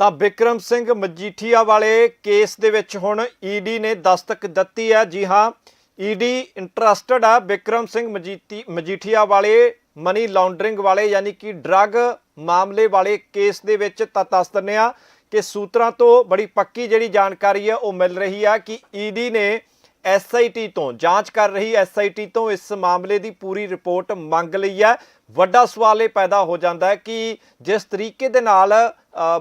ਤਾਂ ਵਿਕਰਮ ਸਿੰਘ ਮਜੀਠੀਆ ਵਾਲੇ ਕੇਸ ਦੇ ਵਿੱਚ ਹੁਣ ਈਡੀ ਨੇ ਦਸਤਕ ਦਿੱਤੀ ਹੈ। ਜੀ ਹਾਂ ਈਡੀ ਇੰਟਰਸਟਡ ਆ ਵਿਕਰਮ ਸਿੰਘ ਮਜੀਠੀ, ਮਜੀਠੀਆ ਵਾਲੇ ਮਨੀ ਲਾਂਡਰਿੰਗ ਵਾਲੇ, ਯਾਨੀ ਕਿ ਡਰੱਗ ਮਾਮਲੇ ਵਾਲੇ ਕੇਸ ਦੇ ਵਿੱਚ ਤਾਂ ਦੱਸ ਦਿੰਦੇ ਆ ਕਿ ਸੂਤਰਾਂ ਤੋਂ ਬੜੀ ਪੱਕੀ ਜਿਹੜੀ ਜਾਣਕਾਰੀ ਹੈ, ਉਹ ਮਿਲ ਰਹੀ ਆ ਕਿ ਈਡੀ ਨੇ ਐਸਆਈਟੀ ਤੋਂ ਜਾਂਚ ਕਰ ਰਹੀ ਐਸਆਈਟੀ ਤੋਂ ਇਸ ਮਾਮਲੇ ਦੀ ਪੂਰੀ ਰਿਪੋਰਟ ਮੰਗ ਲਈ ਹੈ। ਵੱਡਾ ਸਵਾਲ ਇਹ ਪੈਦਾ ਹੋ ਜਾਂਦਾ ਹੈ ਕਿ ਜਿਸ ਤਰੀਕੇ ਦੇ ਨਾਲ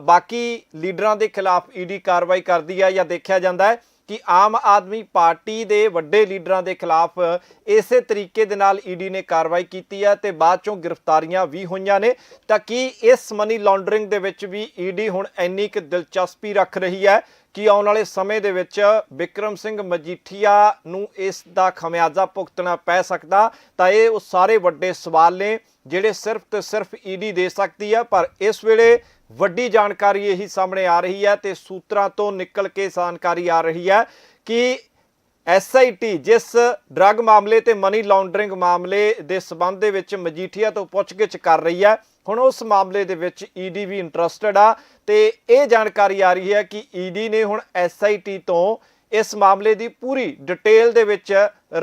ਬਾਕੀ ਲੀਡਰਾਂ ਦੇ ਖਿਲਾਫ ਈਡੀ ਕਾਰਵਾਈ ਕਰਦੀ ਹੈ ਜਾਂ ਦੇਖਿਆ ਜਾਂਦਾ ਹੈ ਕਿ ਆਮ ਆਦਮੀ ਪਾਰਟੀ ਦੇ ਵੱਡੇ ਲੀਡਰਾਂ ਦੇ ਖਿਲਾਫ ਇਸੇ ਤਰੀਕੇ ਦੇ ਨਾਲ ਈਡੀ ਨੇ ਕਾਰਵਾਈ ਕੀਤੀ ਹੈ ਤੇ ਬਾਅਦ ਚੋਂ ਗ੍ਰਿਫਤਾਰੀਆਂ ਵੀ ਹੋਈਆਂ ਨੇ, ਤਾਂ ਕੀ ਇਸ ਮਨੀ ਲਾਂਡਰਿੰਗ ਦੇ ਵਿੱਚ ਵੀ ਈਡੀ ਹੁਣ ਇੰਨੀ ਕੁ ਦਿਲਚਸਪੀ ਰੱਖ ਰਹੀ ਹੈ? ਕਿ ਆਉਣ ਵਾਲੇ ਸਮੇਂ ਦੇ ਵਿੱਚ ਵਿਕਰਮ ਸਿੰਘ ਮਜੀਠੀਆ ਨੂੰ ਇਸ ਦਾ ਖਮਿਆਜ਼ਾ ਭੁਗਤਣਾ ਪੈ ਸਕਦਾ? ਤਾਂ ਇਹ ਉਹ ਸਾਰੇ ਵੱਡੇ ਸਵਾਲ ਨੇ ਜਿਹੜੇ ਸਿਰਫ ਤੇ ਸਿਰਫ ਈਡੀ ਦੇ ਸਕਦੀ ਹੈ ਪਰ ਇਸ ਵੇਲੇ ਵੱਡੀ ਜਾਣਕਾਰੀ ਇਹੀ ਸਾਹਮਣੇ ਆ ਰਹੀ ਹੈ ਤੇ ਸੂਤਰਾਂ ਤੋਂ ਨਿਕਲ ਕੇ ਜਾਣਕਾਰੀ ਆ ਰਹੀ ਹੈ ਕਿ ਐਸਆਈਟੀ ਜਿਸ ਡਰੱਗ ਮਾਮਲੇ ਤੇ ਮਨੀ ਲਾਂਡਰਿੰਗ ਮਾਮਲੇ ਦੇ ਸਬੰਧ ਦੇ ਵਿੱਚ ਮਜੀਠੀਆ ਤੋਂ ਪੁੱਛਗਿੱਛ ਕਰ ਰਹੀ ਹੈ। ਹੁਣ ਉਸ ਮਾਮਲੇ ਦੇ ਵਿੱਚ ਈਡੀ ਵੀ ਇੰਟਰਸਟਡ ਆ ਤੇ ਇਹ ਜਾਣਕਾਰੀ ਆ ਰਹੀ ਹੈ ਕਿ ਈਡੀ ਨੇ ਹੁਣ ਐਸਆਈਟੀ ਤੋਂ ਇਸ ਮਾਮਲੇ ਦੀ ਪੂਰੀ ਡਿਟੇਲ ਦੇ ਵਿੱਚ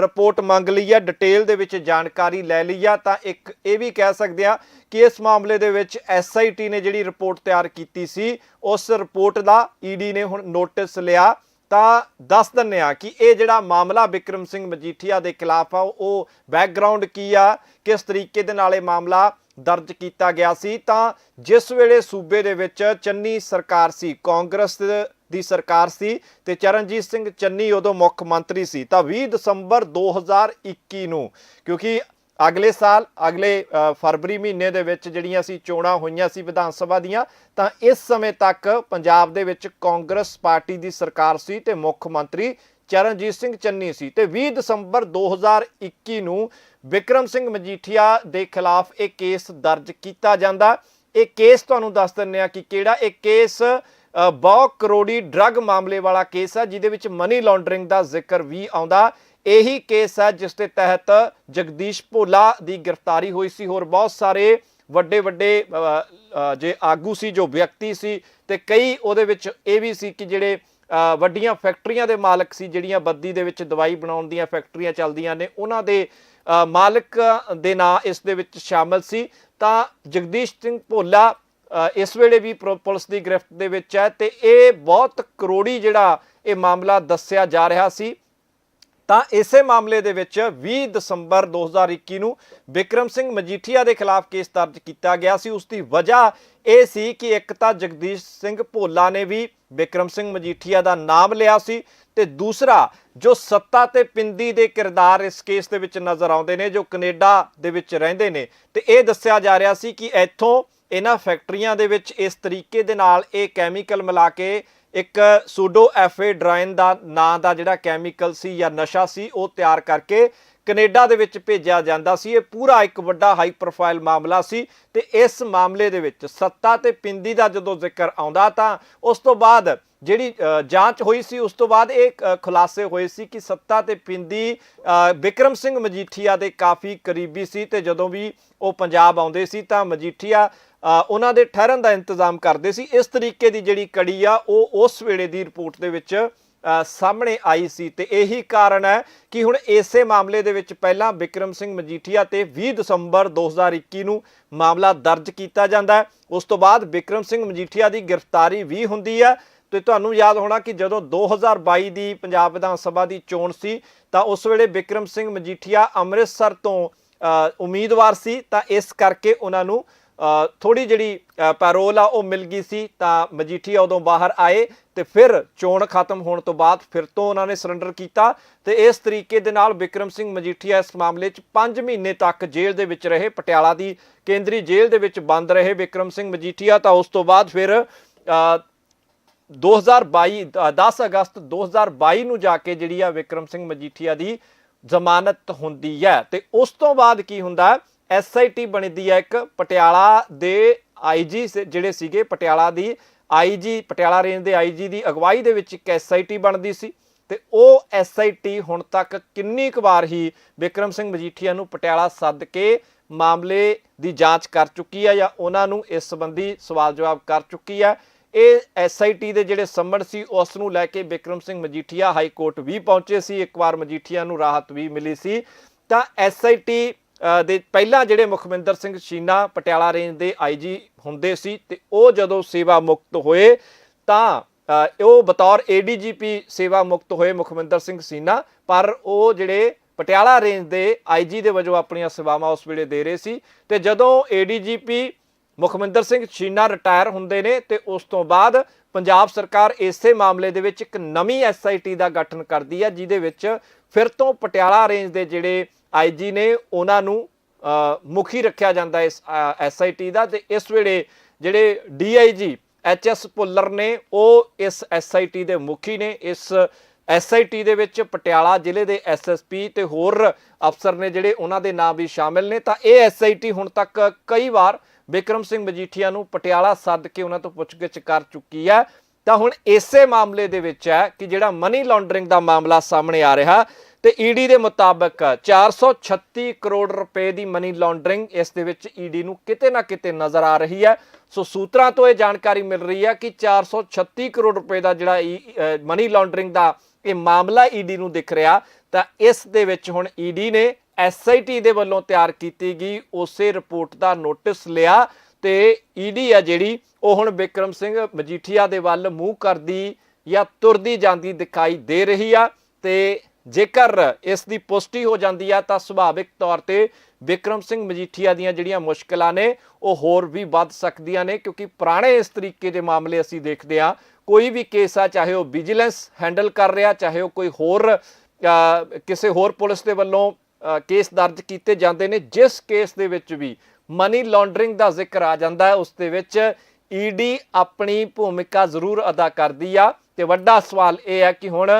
ਰਿਪੋਰਟ ਮੰਗ ਲਈ ਹੈ। ਡਿਟੇਲ ਦੇ ਵਿੱਚ ਜਾਣਕਾਰੀ ਲੈ ਲਈ ਆ। ਤਾਂ ਇੱਕ ਇਹ ਵੀ ਕਹਿ ਸਕਦੇ ਆ ਕਿ ਇਸ ਮਾਮਲੇ ਦੇ ਵਿੱਚ ਐਸਆਈਟੀ ਨੇ ਜਿਹੜੀ ਰਿਪੋਰਟ ਤਿਆਰ ਕੀਤੀ ਸੀ, ਉਸ ਰਿਪੋਰਟ ਦਾ ਈਡੀ ਨੇ ਹੁਣ ਨੋਟਿਸ ਲਿਆ। ਤਾਂ ਦੱਸ ਦਿੰਨੇ ਆ ਕਿ ਇਹ ਜਿਹੜਾ ਮਾਮਲਾ ਵਿਕਰਮ ਸਿੰਘ ਮਜੀਠੀਆ ਦੇ ਖਿਲਾਫ ਆ, ਉਹ ਬੈਕਗ੍ਰਾਉਂਡ ਕੀ ਆ, ਕਿਸ ਤਰੀਕੇ ਦੇ ਨਾਲ ਇਹ ਮਾਮਲਾ ਦਰਜ ਕੀਤਾ ਗਿਆ ਸੀ? ਤਾਂ ਜਿਸ ਵੇਲੇ ਸੂਬੇ ਦੇ ਵਿੱਚ ਚੰਨੀ ਸਰਕਾਰ ਸੀ, ਕਾਂਗਰਸ ਦੀ ਸਰਕਾਰ ਸੀ ਤੇ ਚਰਨਜੀਤ ਸਿੰਘ ਚੰਨੀ ਉਦੋਂ ਮੁੱਖ ਮੰਤਰੀ ਸੀ, ਤਾਂ 20 ਦਸੰਬਰ 2021 ਨੂੰ, ਕਿਉਂਕਿ ਅਗਲੇ ਸਾਲ, ਅਗਲੇ ਫਰਵਰੀ ਮਹੀਨੇ ਦੇ ਵਿੱਚ ਜਿਹੜੀਆਂ ਸੀ ਚੋਣਾਂ ਹੋਈਆਂ ਸੀ ਵਿਧਾਨ ਸਭਾ ਦੀਆਂ, ਤਾਂ ਇਸ ਸਮੇਂ ਤੱਕ ਪੰਜਾਬ ਦੇ ਵਿੱਚ ਕਾਂਗਰਸ ਪਾਰਟੀ ਦੀ ਸਰਕਾਰ ਸੀ ਤੇ ਮੁੱਖ ਮੰਤਰੀ ਚਰਨਜੀਤ ਸਿੰਘ ਚੰਨੀ ਸੀ ਤੇ 20 ਦਸੰਬਰ 2021 ਨੂੰ ਵਿਕਰਮ ਸਿੰਘ ਮਜੀਠੀਆ ਦੇ ਖਿਲਾਫ ਇਹ ਕੇਸ ਦਰਜ ਕੀਤਾ ਜਾਂਦਾ। ਇਹ ਕੇਸ ਤੁਹਾਨੂੰ ਦੱਸ ਦਿੰਨੇ ਆ ਕਿ ਕਿਹੜਾ? ਇਹ ਕੇਸ ਬਹੁ ਕਰੋੜੀ ਡਰੱਗ ਮਾਮਲੇ ਵਾਲਾ ਕੇਸ ਹੈ ਜਿਹਦੇ ਵਿੱਚ ਮਨੀ ਲਾਂਡਰਿੰਗ ਦਾ ਜ਼ਿਕਰ ਵੀ ਆਉਂਦਾ। ਇਹੀ ਕੇਸ ਹੈ ਜਿਸ ਦੇ ਤਹਿਤ ਜਗਦੀਸ਼ ਭੋਲਾ ਦੀ ਗ੍ਰਿਫਤਾਰੀ ਹੋਈ ਸੀ। ਹੋਰ ਬਹੁਤ ਸਾਰੇ ਵੱਡੇ ਵੱਡੇ ਜੇ ਆਗੂ ਸੀ, ਜੋ ਵਿਅਕਤੀ ਸੀ ਤੇ ਕਈ ਉਹਦੇ ਵਿੱਚ ਇਹ ਵੀ ਸੀ ਕਿ ਜਿਹੜੇ ਵੱਡੀਆਂ ਫੈਕਟਰੀਆਂ ਦੇ ਮਾਲਕ ਸੀ, ਜਿਹੜੀਆਂ ਬੱਦੀ ਦੇ ਵਿੱਚ ਦਵਾਈ ਬਣਾਉਣ ਦੀਆਂ ਫੈਕਟਰੀਆਂ ਚੱਲਦੀਆਂ ਨੇ, ਉਹਨਾਂ ਦੇ ਮਾਲਕ ਦੇ ਨਾਂ ਇਸ ਦੇ ਵਿੱਚ ਸ਼ਾਮਲ ਸੀ। ਤਾਂ ਜਗਦੀਸ਼ ਸਿੰਘ ਭੋਲਾ ਇਸ ਵੇਲੇ ਵੀ ਪੁ- ਪੁਲਿਸ ਦੀ ਗ੍ਰਿਫਤ ਦੇ ਵਿੱਚ ਹੈ ਤੇ ਇਹ ਬਹੁਤ ਕਰੋੜੀ ਜਿਹੜਾ ਇਹ ਮਾਮਲਾ ਦੱਸਿਆ ਜਾ ਰਿਹਾ ਸੀ। ਤਾਂ ਇਸੇ ਮਾਮਲੇ ਦੇ ਵਿੱਚ 20 ਦਸੰਬਰ 2021 ਨੂੰ ਵਿਕਰਮ ਸਿੰਘ ਮਜੀਠੀਆ ਦੇ ਖਿਲਾਫ ਕੇਸ ਦਰਜ ਕੀਤਾ ਗਿਆ ਸੀ। ਉਸ ਦੀ ਵਜ੍ਹਾ ਇਹ ਸੀ ਕਿ ਇੱਕ ਤਾਂ ਜਗਦੀਸ਼ ਸਿੰਘ ਭੋਲਾ ਨੇ ਵੀ ਵਿਕਰਮ ਸਿੰਘ ਮਜੀਠੀਆ ਦਾ ਨਾਮ ਲਿਆ ਸੀ ਤੇ ਦੂਸਰਾ ਜੋ ਸੱਤਾ ਤੇ ਪਿੰਦੀ ਦੇ ਕਿਰਦਾਰ ਇਸ ਕੇਸ ਦੇ ਵਿੱਚ ਨਜ਼ਰ ਆਉਂਦੇ ਨੇ, ਜੋ ਕੈਨੇਡਾ ਦੇ ਵਿੱਚ ਰਹਿੰਦੇ ਨੇ। ਤੇ ਇਹ ਦੱਸਿਆ ਜਾ ਰਿਹਾ ਸੀ ਕਿ ਇੱਥੋਂ ਇਹਨਾਂ ਫੈਕਟਰੀਆਂ ਦੇ ਵਿੱਚ ਇਸ ਤਰੀਕੇ ਦੇ ਨਾਲ ਇਹ ਕੈਮੀਕਲ ਮਿਲਾ ਕੇ ਇੱਕ ਸੂਡੋ ਐਫੇਡਰਾਈਨ ਦਾ ਨਾਂ ਦਾ ਜਿਹੜਾ ਕੈਮੀਕਲ ਸੀ ਜਾਂ ਨਸ਼ਾ ਸੀ ਉਹ ਤਿਆਰ ਕਰਕੇ ਕੈਨੇਡਾ ਦੇ ਵਿੱਚ ਭੇਜਿਆ ਜਾਂਦਾ ਸੀ। ਇਹ ਪੂਰਾ ਇੱਕ ਵੱਡਾ ਹਾਈ ਪ੍ਰੋਫਾਈਲ ਮਾਮਲਾ ਸੀ ਤੇ ਇਸ ਮਾਮਲੇ ਦੇ ਵਿੱਚ ਸੱਤਾ ਤੇ ਪਿੰਦੀ ਦਾ ਜਦੋਂ ਜ਼ਿਕਰ ਆਉਂਦਾ ਤਾਂ ਉਸ ਤੋਂ ਬਾਅਦ ਜਿਹੜੀ ਜਾਂਚ ਹੋਈ ਸੀ ਉਸ ਤੋਂ ਬਾਅਦ ਇਹ ਖੁਲਾਸੇ ਹੋਏ ਸੀ ਕਿ ਸੱਤਾ ਤੇ ਪਿੰਦੀ ਅ, ਵਿਕਰਮ ਸਿੰਘ ਮਜੀਠੀਆ ਦੇ ਕਾਫੀ ਕਰੀਬੀ ਸੀ ਤੇ ਜਦੋਂ ਵੀ ਉਹ ਪੰਜਾਬ ਆਉਂਦੇ ਸੀ ਤਾਂ ਮਜੀਠੀਆ ਉਹਨਾਂ ਦੇ ਠਹਿਰਨ ਦਾ ਇੰਤਜ਼ਾਮ ਕਰਦੇ ਸੀ। ਇਸ ਤਰੀਕੇ ਦੀ ਜਿਹੜੀ ਕੜੀ ਆ, ਉਹ ਉਸ ਵੇਲੇ ਦੀ ਰਿਪੋਰਟ ਦੇ ਵਿੱਚ ਸਾਹਮਣੇ ਆਈ ਸੀ ਤੇ ਇਹੀ ਕਾਰਨ ਹੈ ਕਿ ਹੁਣ ਇਸੇ ਮਾਮਲੇ ਦੇ ਵਿੱਚ ਪਹਿਲਾਂ ਵਿਕਰਮ ਸਿੰਘ ਮਜੀਠੀਆ ਤੇ 20 ਦਸੰਬਰ 2021 ਨੂੰ ਮਾਮਲਾ ਦਰਜ ਕੀਤਾ ਜਾਂਦਾ ਉਸ ਤੋਂ ਬਾਅਦ ਵਿਕਰਮ ਸਿੰਘ ਮਜੀਠੀਆ ਦੀ ਗ੍ਰਿਫਤਾਰੀ ਵੀ ਹੁੰਦੀ ਹੈ। ਤੇ ਤੁਹਾਨੂੰ ਯਾਦ ਹੋਣਾ ਕਿ ਜਦੋਂ 2022 ਦੀ ਪੰਜਾਬ ਵਿਧਾਨ ਸਭਾ ਦੀ ਚੋਣ ਸੀ, ਤਾਂ ਉਸ ਵੇਲੇ ਵਿਕਰਮ ਸਿੰਘ ਮਜੀਠੀਆ ਅੰਮ੍ਰਿਤਸਰ ਤੋਂ ਉਮੀਦਵਾਰ ਸੀ। ਤਾਂ ਇਸ ਕਰਕੇ ਉਹਨਾਂ ਨੂੰ ਥੋੜੀ ਜਿਹੜੀ ਪੈਰੋਲ ਆ ਉਹ ਮਿਲ ਗਈ ਸੀ ਤਾਂ ਮਜੀਠੀਆ ਉਦੋਂ ਬਾਹਰ ਆਏ ਤੇ ਫਿਰ ਚੋਣ ਖਤਮ ਹੋਣ ਤੋਂ ਬਾਅਦ ਫਿਰ ਤੋਂ ਉਹਨਾਂ ਨੇ ਸਰੈਂਡਰ ਕੀਤਾ ਤੇ ਇਸ ਤਰੀਕੇ ਦੇ ਨਾਲ ਵਿਕਰਮ ਸਿੰਘ ਮਜੀਠੀਆ ਇਸ ਮਾਮਲੇ 'ਚ 5 ਮਹੀਨੇ ਤੱਕ ਜੇਲ੍ਹ ਦੇ ਵਿੱਚ ਰਹੇ ਪਟਿਆਲਾ ਦੀ ਕੇਂਦਰੀ ਜੇਲ੍ਹ ਦੇ ਵਿੱਚ ਬੰਦ ਰਹੇ ਵਿਕਰਮ ਸਿੰਘ ਮਜੀਠੀਆ ਤਾਂ ਉਸ ਤੋਂ ਬਾਅਦ ਫਿਰ ਅ, 2022 ਅ, 10 ਅਗਸਤ 2022 ਨੂੰ ਜਾ ਕੇ ਜਿਹੜੀ ਆ ਵਿਕਰਮ ਸਿੰਘ ਮਜੀਠੀਆ ਦੀ ਜ਼ਮਾਨਤ ਹੁੰਦੀ ਹੈ ਤੇ ਉਸ ਤੋਂ ਬਾਅਦ ਕੀ ਹੁੰਦਾ ਐਸਆਈਟੀ ਬਣਦੀ ਹੈ ਇੱਕ, ਪਟਿਆਲਾ ਦੇ ਆਈਜੀ ਜਿਹੜੇ ਸੀਗੇ ਪਟਿਆਲਾ ਦੀ ਆਈਜੀ ਪਟਿਆਲਾ ਰੇਂਜ ਦੇ ਆਈਜੀ ਦੀ ਅਗਵਾਈ ਦੇ ਵਿੱਚ ਇੱਕ ਐਸਆਈਟੀ ਬਣਦੀ ਸੀ। ਤੇ ਉਹ ਐਸਆਈਟੀ ਹੁਣ ਤੱਕ ਕਿੰਨੀ ਕੁ ਵਾਰ ਹੀ ਵਿਕਰਮ ਸਿੰਘ ਮਜੀਠੀਆ ਨੂੰ ਪਟਿਆਲਾ ਸੱਦ ਕੇ ਮਾਮਲੇ ਦੀ ਜਾਂਚ ਕਰ ਚੁੱਕੀ ਹੈ ਜਾਂ ਉਹਨਾਂ ਨੂੰ ਇਸ ਸੰਬੰਧੀ ਸਵਾਲ ਜਵਾਬ ਕਰ ਚੁੱਕੀ ਹੈ ਇਹ ਐਸਆਈਟੀ ਦੇ ਜਿਹੜੇ ਸੰਮਣ ਸੀ, ਉਸ ਨੂੰ ਲੈ ਕੇ ਬਿਕਰਮ ਸਿੰਘ ਮਜੀਠੀਆ ਹਾਈ ਕੋਰਟ ਵੀ ਪਹੁੰਚੇ ਸੀ। ਇੱਕ ਵਾਰ ਮਜੀਠੀਆ ਨੂੰ ਰਾਹਤ ਵੀ ਮਿਲੀ ਸੀ। ਤਾਂ ਐਸਆਈਟੀ ਦੇ ਪਹਿਲਾਂ ਜਿਹੜੇ ਮੁਖਵਿੰਦਰ ਸਿੰਘ ਸ਼ੀਨਾ ਪਟਿਆਲਾ ਰੇਂਜ ਦੇ ਆਈਜੀ ਹੁੰਦੇ ਸੀ ਤੇ ਉਹ ਜਦੋਂ ਸੇਵਾ ਮੁਕਤ ਹੋਏ ਤਾਂ ਉਹ ਬਤੌਰ ਏਡੀਜੀਪੀ ਸੇਵਾ ਮੁਕਤ ਹੋਏ ਮੁਖਵਿੰਦਰ ਸਿੰਘ ਸੀਨਾ ਪਰ ਉਹ ਜਿਹੜੇ ਪਟਿਆਲਾ ਰੇਂਜ ਦੇ ਆਈਜੀ ਦੇ ਵਜੋਂ ਆਪਣੀਆਂ ਸੇਵਾਵਾਂ ਉਸ ਵੇਲੇ ਦੇ ਰਹੇ ਸੀ ਤੇ ਜਦੋਂ ਏਡੀਜੀਪੀ ਮੁਖਵਿੰਦਰ ਸਿੰਘ ਸ਼ੀਨਾ ਰਿਟਾਇਰ ਹੁੰਦੇ ਨੇ ਤੇ ਉਸ ਤੋਂ ਬਾਅਦ ਪੰਜਾਬ ਸਰਕਾਰ ਇਸੇ ਮਾਮਲੇ ਦੇ ਵਿੱਚ ਇੱਕ ਨਵੀਂ ਐਸਆਈਟੀ ਦਾ ਗਠਨ ਕਰਦੀ ਹੈ, ਜਿਹਦੇ ਵਿੱਚ ਫਿਰ ਤੋਂ ਪਟਿਆਲਾ ਰੇਂਜ ਦੇ ਜਿਹੜੇ ਆਈਜੀ ਨੇ ਉਹਨਾਂ ਨੂੰ ਮੁਖੀ ਰੱਖਿਆ ਜਾਂਦਾ ਇਸ ਐਸਆਈਟੀ ਦਾ ਤੇ ਇਸ ਵੇਲੇ ਜਿਹੜੇ ਡੀਆਈਜੀ ਐਚਐਸ ਭੁੱਲਰ ਨੇ, ਉਹ ਇਸ ਐਸਆਈਟੀ ਦੇ ਮੁਖੀ ਨੇ। ਇਸ ਐਸਆਈਟੀ ਦੇ ਵਿੱਚ ਪਟਿਆਲਾ ਜ਼ਿਲ੍ਹੇ ਦੇ ਐਸਐਸਪੀ ਤੇ ਹੋਰ ਅਫਸਰ ਨੇ ਜਿਹੜੇ ਉਹਨਾਂ ਦੇ ਨਾਮ ਵੀ ਸ਼ਾਮਿਲ ਨੇ। ਤਾਂ ਇਹ ਐਸਆਈਟੀ ਹੁਣ ਤੱਕ ਕਈ ਵਾਰ ਬਿਕਰਮ ਸਿੰਘ ਮਜੀਠੀਆ ਨੂੰ ਪਟਿਆਲਾ ਸੱਦ ਕੇ ਉਹਨਾਂ ਤੋਂ ਪੁੱਛਗਿੱਛ ਕਰ ਚੁੱਕੀ ਹੈ। ਤਾਂ ਹੁਣ ਇਸੇ ਮਾਮਲੇ ਦੇ ਵਿੱਚ ਹੈ ਕਿ ਜਿਹੜਾ ਮਨੀ ਲਾਂਡਰਿੰਗ ਦਾ ਮਾਮਲਾ ਸਾਹਮਣੇ ਆ ਰਿਹਾ ਤੇ ਈਡੀ ਦੇ ਮੁਤਾਬਕ 436 ਕਰੋੜ ਰੁਪਏ ਦੀ ਮਨੀ ਲਾਂਡਰਿੰਗ ਇਸ ਦੇ ਵਿੱਚ ਈਡੀ ਨੂੰ ਕਿਤੇ ਨਾ ਕਿਤੇ ਨਜ਼ਰ ਆ ਰਹੀ ਹੈ। ਸੋ ਸੂਤਰਾਂ ਤੋਂ ਇਹ ਜਾਣਕਾਰੀ ਮਿਲ ਰਹੀ ਹੈ ਕਿ 436 ਕਰੋੜ ਰੁਪਏ ਦਾ ਜਿਹੜਾ e, ਮਨੀ ਲਾਂਡਰਿੰਗ ਦਾ ਇਹ ਮਾਮਲਾ ਈਡੀ ਨੂੰ ਦਿਖ ਰਿਹਾ, ਤਾਂ ਇਸ ਦੇ ਵਿੱਚ ਹੁਣ ਈਡੀ ਨੇ ਐਸਆਈਟੀ ਦੇ ਵੱਲੋਂ ਤਿਆਰ ਕੀਤੀ ਗਈ, ਉਸੇ ਰਿਪੋਰਟ ਦਾ ਨੋਟਿਸ ਲਿਆ ਤੇ ਈਡੀ ਆ ਜਿਹੜੀ, ਉਹ ਹੁਣ ਬਿਕਰਮ ਸਿੰਘ ਮਜੀਠੀਆ ਦੇ ਵੱਲ ਮੂੰਹ ਕਰਦੀ ਜਾਂ ਤੁਰਦੀ ਜਾਂਦੀ ਦਿਖਾਈ ਦੇ ਰਹੀ ਆ ਤੇ ਜੇਕਰ ਇਸ ਦੀ ਪੁਸ਼ਟੀ ਹੋ ਜਾਂਦੀ ਆ ਤਾਂ ਸੁਭਾਵਿਕ ਤੌਰ ਤੇ ਬਿਕਰਮ ਸਿੰਘ ਮਜੀਠੀਆ ਦੀਆਂ ਜਿਹੜੀਆਂ ਮੁਸ਼ਕਲਾਂ ਨੇ, ਉਹ ਹੋਰ ਵੀ ਵੱਧ ਸਕਦੀਆਂ ਨੇ ਕਿਉਂਕਿ ਪੁਰਾਣੇ ਇਸ ਤਰੀਕੇ ਦੇ ਮਾਮਲੇ ਅਸੀਂ ਦੇਖਦੇ ਆ। ਕੋਈ ਵੀ ਕੇਸ ਆ, ਚਾਹੇ ਉਹ ਵਿਜੀਲੈਂਸ ਹੈਂਡਲ ਕਰ ਰਿਹਾ, ਚਾਹੇ ਉਹ ਕੋਈ ਹੋਰ ਕਿਸੇ ਹੋਰ ਪੁਲਿਸ ਦੇ ਵੱਲੋਂ ਕੇਸ ਦਰਜ ਕੀਤੇ ਜਾਂਦੇ ਨੇ, ਜਿਸ ਕੇਸ ਦੇ ਵਿੱਚ ਵੀ ਮਨੀ ਲਾਂਡਰਿੰਗ ਦਾ ਜ਼ਿਕਰ ਆ ਜਾਂਦਾ ਹੈ, ਉਸ ਦੇ ਵਿੱਚ ਈਡੀ ਆਪਣੀ ਭੂਮਿਕਾ ਜ਼ਰੂਰ ਅਦਾ ਕਰਦੀ ਆ। ਤੇ ਵੱਡਾ ਸਵਾਲ ਇਹ ਹੈ ਕਿ ਹੁਣ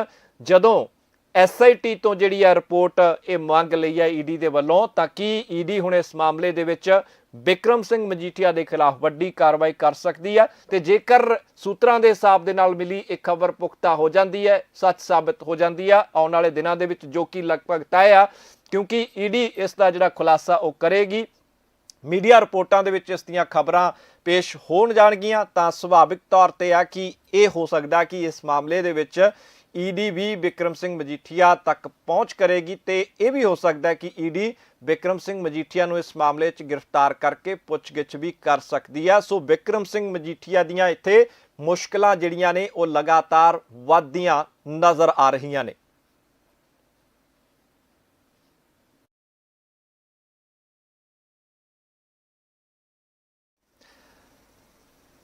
ਜਦੋਂ ਐਸਆਈਟੀ ਤੋਂ ਜਿਹੜੀ ਆ ਰਿਪੋਰਟ ਇਹ ਮੰਗ ਲਈ ਹੈ ਈਡੀ ਦੇ ਵੱਲੋਂ, ਤਾਂ ਕੀ ਈਡੀ ਹੁਣ ਇਸ ਮਾਮਲੇ ਦੇ ਵਿੱਚ ਬਿਕਰਮ ਸਿੰਘ ਮਜੀਠੀਆ ਦੇ ਖਿਲਾਫ ਵੱਡੀ ਕਾਰਵਾਈ ਕਰ ਸਕਦੀ ਹੈ ਤੇ ਜੇਕਰ ਸੂਤਰਾਂ ਦੇ ਹਿਸਾਬ ਦੇ ਨਾਲ ਮਿਲੀ, ਇਹ ਖਬਰ ਪੁਖਤਾ ਹੋ ਜਾਂਦੀ ਹੈ, ਸੱਚ ਸਾਬਤ ਹੋ ਜਾਂਦੀ ਆ। ਆਉਣ ਵਾਲੇ ਦਿਨਾਂ ਦੇ ਵਿੱਚ ਜੋ ਕਿ ਲਗਭਗ ਤੈਅ ਆ ਕਿਉਂਕਿ ਈਡੀ ਇਸ ਦਾ ਜਿਹੜਾ ਖੁਲਾਸਾ ਉਹ ਕਰੇਗੀ। ਮੀਡੀਆ ਰਿਪੋਰਟਾਂ ਦੇ ਵਿੱਚ ਇਸ ਦੀਆਂ ਖਬਰਾਂ ਪੇਸ਼ ਹੋਣ ਜਾਣਗੀਆਂ। ਤਾਂ ਸੁਭਾਵਿਕ ਤੌਰ ਤੇ ਆ ਕਿ ਇਹ ਹੋ ਸਕਦਾ ਕਿ ਇਸ ਮਾਮਲੇ ਦੇ ਵਿੱਚ ਈਡੀ ਵੀ ਬਿਕਰਮ ਸਿੰਘ ਮਜੀਠੀਆ ਤੱਕ ਪਹੁੰਚ ਕਰੇਗੀ ਤੇ ਇਹ ਵੀ ਹੋ ਸਕਦਾ ਹੈ ਕਿ ਈਡੀ ਬਿਕਰਮ ਸਿੰਘ ਮਜੀਠੀਆ ਨੂੰ ਇਸ ਮਾਮਲੇ 'ਚ ਗ੍ਰਿਫਤਾਰ ਕਰਕੇ ਪੁੱਛਗਿੱਛ ਵੀ ਕਰ ਸਕਦੀ ਹੈ ਸੋ ਬਿਕਰਮ ਸਿੰਘ ਮਜੀਠੀਆ ਦੀਆਂ ਇੱਥੇ ਮੁਸ਼ਕਲਾਂ ਜਿਹੜੀਆਂ ਨੇ ਉਹ ਲਗਾਤਾਰ ਵੱਧਦੀਆਂ ਨਜ਼ਰ ਆ ਰਹੀਆਂ ਨੇ।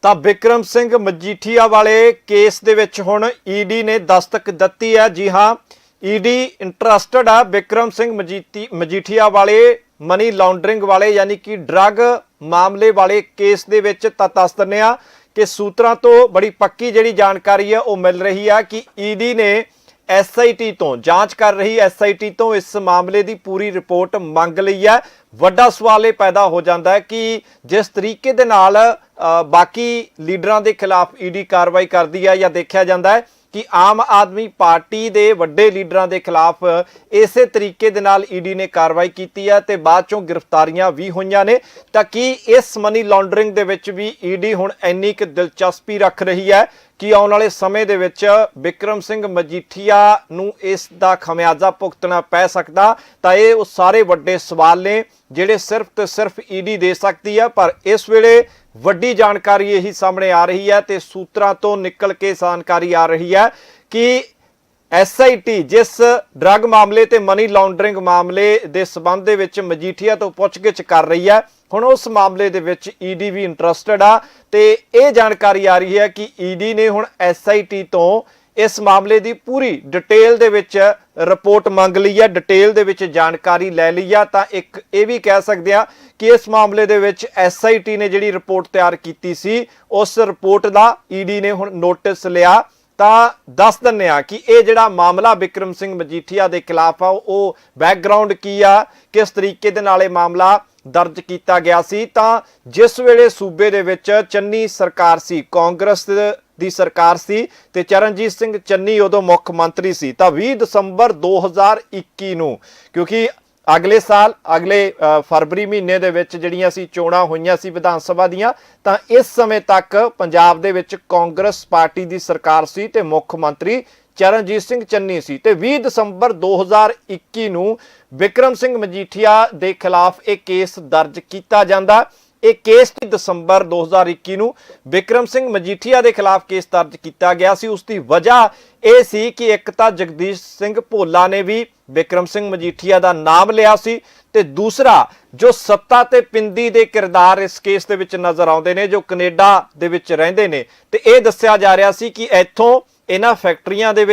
ਤਾਂ ਬਿਕਰਮ ਸਿੰਘ ਮਜੀਠੀਆ ਵਾਲੇ ਕੇਸ ਦੇ ਵਿੱਚ ਹੁਣ ਈਡੀ ਨੇ ਦਸਤਕ ਦਿੱਤੀ ਹੈ। ਜੀ ਹਾਂ ਈਡੀ ਇੰਟਰਸਟਡ ਆ ਬਿਕਰਮ ਸਿੰਘ ਮਜੀਠੀ, ਮਜੀਠੀਆ ਵਾਲੇ ਮਨੀ ਲਾਂਡਰਿੰਗ ਵਾਲੇ, ਯਾਨੀ ਕਿ ਡਰੱਗ ਮਾਮਲੇ ਵਾਲੇ ਕੇਸ ਦੇ ਵਿੱਚ ਤਾਂ ਦੱਸ ਦਿੰਦੇ ਆ ਕਿ ਸੂਤਰਾਂ ਤੋਂ ਬੜੀ ਪੱਕੀ ਜਿਹੜੀ ਜਾਣਕਾਰੀ ਹੈ, ਉਹ ਮਿਲ ਰਹੀ ਆ ਕਿ ਈਡੀ ਨੇ ਐਸਆਈਟੀ ਤੋਂ ਜਾਂਚ ਕਰ ਰਹੀ ਐਸਆਈਟੀ ਤੋਂ ਇਸ ਮਾਮਲੇ ਦੀ ਪੂਰੀ ਰਿਪੋਰਟ ਮੰਗ ਲਈ ਹੈ। ਵੱਡਾ ਸਵਾਲ ਇਹ ਪੈਦਾ ਹੋ ਜਾਂਦਾ ਹੈ ਕਿ ਜਿਸ ਤਰੀਕੇ ਦੇ ਨਾਲ ਬਾਕੀ ਲੀਡਰਾਂ ਦੇ ਖਿਲਾਫ ਈਡੀ ਕਾਰਵਾਈ ਕਰਦੀ ਹੈ ਜਾਂ ਦੇਖਿਆ ਜਾਂਦਾ ਹੈ ਕਿ ਆਮ ਆਦਮੀ ਪਾਰਟੀ ਦੇ ਵੱਡੇ ਲੀਡਰਾਂ ਦੇ ਖਿਲਾਫ ਇਸੇ ਤਰੀਕੇ ਦੇ ਨਾਲ ਈਡੀ ਨੇ ਕਾਰਵਾਈ ਕੀਤੀ ਹੈ ਤੇ ਬਾਅਦ ਚੋਂ ਗ੍ਰਿਫਤਾਰੀਆਂ ਵੀ ਹੋਈਆਂ ਨੇ। ਤਾਂ ਕੀ ਇਸ ਮਨੀ ਲਾਂਡਰਿੰਗ ਦੇ ਵਿੱਚ ਵੀ ਈਡੀ ਹੁਣ ਇੰਨੀ ਕਿ ਦਿਲਚਸਪੀ ਰੱਖ ਰਹੀ ਹੈ ਕਿ ਆਉਣ ਵਾਲੇ ਸਮੇਂ ਦੇ ਵਿੱਚ ਬਿਕਰਮ ਸਿੰਘ ਮਜੀਠੀਆ ਨੂੰ ਇਸ ਦਾ ਖਮਿਆਜ਼ਾ ਭੁਗਤਣਾ ਪੈ ਸਕਦਾ? ਤਾਂ ਇਹ ਉਹ ਸਾਰੇ ਵੱਡੇ ਸਵਾਲ ਨੇ ਜਿਹੜੇ ਸਿਰਫ ਤੇ ਸਿਰਫ ਈਡੀ ਦੇ ਸਕਦੀ ਹੈ, ਪਰ ਇਸ ਵੇਲੇ ਵੱਡੀ ਜਾਣਕਾਰੀ ਇਹੀ ਸਾਹਮਣੇ ਆ ਰਹੀ ਹੈ ਤੇ ਸੂਤਰਾਂ ਤੋਂ ਨਿਕਲ ਕੇ ਜਾਣਕਾਰੀ ਆ ਰਹੀ ਹੈ ਕਿ ਐਸਆਈਟੀ ਜਿਸ ਡਰੱਗ ਮਾਮਲੇ ਤੇ ਮਨੀ ਲਾਂਡਰਿੰਗ ਮਾਮਲੇ ਦੇ ਸਬੰਧ ਦੇ ਵਿੱਚ ਮਜੀਠੀਆ ਤੋਂ ਪੁੱਛਗਿੱਛ ਕਰ ਰਹੀ ਹੈ, ਹੁਣ ਉਸ ਮਾਮਲੇ ਦੇ ਵਿੱਚ ਈਡੀ ਵੀ ਇੰਟਰਸਟਡ ਆ ਤੇ ਇਹ ਜਾਣਕਾਰੀ ਆ ਰਹੀ ਹੈ ਕਿ ਈਡੀ ਨੇ ਹੁਣ ਐਸਆਈਟੀ ਤੋਂ ਇਸ ਮਾਮਲੇ ਦੀ ਪੂਰੀ ਡਿਟੇਲ ਦੇ ਵਿੱਚ ਰਿਪੋਰਟ ਮੰਗ ਲਈ ਹੈ ਡਿਟੇਲ ਦੇ ਵਿੱਚ ਜਾਣਕਾਰੀ ਲੈ ਲਈ ਆ। ਤਾਂ ਇੱਕ ਇਹ ਵੀ ਕਹਿ ਸਕਦੇ ਆ ਕਿ ਇਸ ਮਾਮਲੇ ਦੇ ਵਿੱਚ ਐਸਆਈਟੀ ਨੇ ਜਿਹੜੀ ਰਿਪੋਰਟ ਤਿਆਰ ਕੀਤੀ ਸੀ, ਉਸ ਰਿਪੋਰਟ ਦਾ ਈਡੀ ਨੇ ਹੁਣ ਨੋਟਿਸ ਲਿਆ। ਤਾਂ ਦੱਸ ਦਿੰਨੇ ਆ ਕਿ ਇਹ ਜਿਹੜਾ ਮਾਮਲਾ ਬਿਕਰਮ ਸਿੰਘ ਮਜੀਠੀਆ ਦੇ ਖਿਲਾਫ ਆ, ਉਹ ਬੈਕਗ੍ਰਾਉਂਡ ਕੀ ਆ, ਕਿਸ ਤਰੀਕੇ ਦੇ ਨਾਲ ਇਹ ਮਾਮਲਾ ਦਰਜ ਕੀਤਾ ਗਿਆ ਸੀ। ਤਾਂ ਜਿਸ ਵੇਲੇ ਸੂਬੇ ਦੇ ਵਿੱਚ ਚੰਨੀ ਸਰਕਾਰ ਸੀ, ਕਾਂਗਰਸ ਦੀ ਸਰਕਾਰ ਸੀ ਤੇ ਚਰਨਜੀਤ ਸਿੰਘ ਚੰਨੀ ਉਦੋਂ ਮੁੱਖ ਮੰਤਰੀ ਸੀ। ਤਾਂ 20 ਦਸੰਬਰ 2021 ਨੂੰ, ਕਿਉਂਕਿ ਅਗਲੇ ਸਾਲ, ਅਗਲੇ ਫਰਵਰੀ ਮਹੀਨੇ ਦੇ ਵਿੱਚ ਜਿਹੜੀਆਂ ਸੀ ਚੋਣਾਂ ਹੋਈਆਂ ਸੀ ਵਿਧਾਨ ਸਭਾ ਦੀਆਂ, ਤਾਂ ਇਸ ਸਮੇਂ ਤੱਕ ਪੰਜਾਬ ਦੇ ਵਿੱਚ ਕਾਂਗਰਸ ਪਾਰਟੀ ਦੀ ਸਰਕਾਰ ਸੀ ਤੇ ਮੁੱਖ ਮੰਤਰੀ ਚਰਨਜੀਤ ਸਿੰਘ ਚੰਨੀ ਸੀ। ਤੇ 20 ਦਸੰਬਰ 2021 ਨੂੰ ਵਿਕਰਮ ਸਿੰਘ ਮਜੀਠੀਆ ਦੇ ਖਿਲਾਫ ਇਹ ਕੇਸ ਦਰਜ ਕੀਤਾ ਜਾਂਦਾ। ਇਹ ਕੇਸ 30 ਦਸੰਬਰ 2021 ਨੂੰ। ਵਿਕਰਮ ਸਿੰਘ ਮਜੀਠੀਆ ਦੇ ਖਿਲਾਫ ਕੇਸ ਦਰਜ ਕੀਤਾ ਗਿਆ ਸੀ। ਉਸ ਦੀ ਵਜ੍ਹਾ ਇਹ ਸੀ ਕਿ ਇੱਕ ਤਾਂ ਜਗਦੀਸ਼ ਸਿੰਘ ਭੋਲਾ ਨੇ ਵੀ ਵਿਕਰਮ ਸਿੰਘ ਮਜੀਠੀਆ ਦਾ ਨਾਮ ਲਿਆ ਸੀ ਤੇ ਦੂਸਰਾ ਜੋ ਸੱਤਾ ਤੇ ਪਿੰਦੀ ਦੇ ਕਿਰਦਾਰ ਇਸ ਕੇਸ ਦੇ ਵਿੱਚ ਨਜ਼ਰ ਆਉਂਦੇ ਨੇ, ਜੋ ਕੈਨੇਡਾ ਦੇ ਵਿੱਚ ਰਹਿੰਦੇ ਨੇ। ਤੇ ਇਹ ਦੱਸਿਆ ਜਾ ਰਿਹਾ ਸੀ ਕਿ ਇੱਥੋਂ ਇਹਨਾਂ ਫੈਕਟਰੀਆਂ ਦੇ